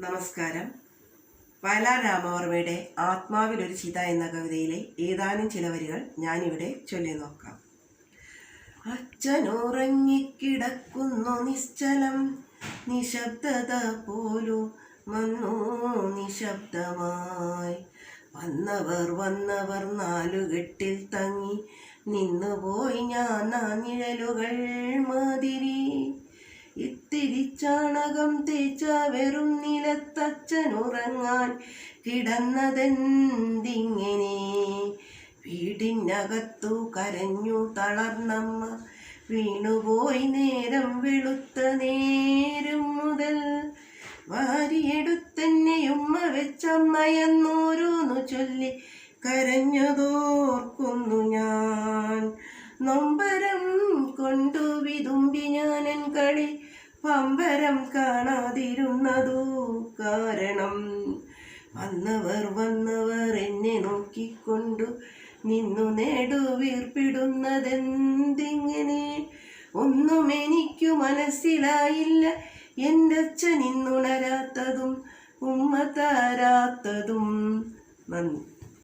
നമസ്കാരം. വയലാർ രാമവർമ്മയുടെ ആത്മാവിലൊരു ചിത എന്ന കവിതയിലെ ഏതാനും ചില വരികൾ ഞാനിവിടെ ചൊല്ലി നോക്കാം. അച്ഛൻ അച്ഛനുറങ്ങിക്കിടക്കുന്നു നിശ്ചലം. നിശബ്ദത പോലു വന്നു നിശബ്ദമായി. വന്നവർ വന്നവർ നാലുകെട്ടിൽ തങ്ങി. നിന്നുപോയി ഞാൻ ആ നിഴലുകൾ മാതിരി. ഇത്തിരി ചാണകം തേച്ച വെറും നിലത്തച്ഛനുറങ്ങാൻ കിടന്നതെന്തിങ്ങനെ? വീടിനകത്തു കരഞ്ഞു തളർന്നമ്മ വീണുപോയി നേരം വെളുത്ത നേരം മുതൽ. വാരിയെടുത്തന്നെ ഉമ്മ വെച്ചമ്മയെന്നോരോന്നു ചൊല്ലി കരഞ്ഞതോർക്കുന്നു ഞാൻ. നൊമ്പരം കൊണ്ടു വിതുമ്പി ഞാനൻ കളി പമ്പരം കാണാതിരുന്നതു കാരണം. വന്നവർ വന്നവർ എന്നെ നോക്കിക്കൊണ്ടു നിന്നു നേടുവീർപ്പിടുന്നതെന്തിങ്ങനെ? ഒന്നും എനിക്കു മനസ്സിലായില്ല. എന്റെ അച്ഛൻ ഇന്നുണരാത്തതും ഉമ്മ താരാത്തതും. നന്ദി.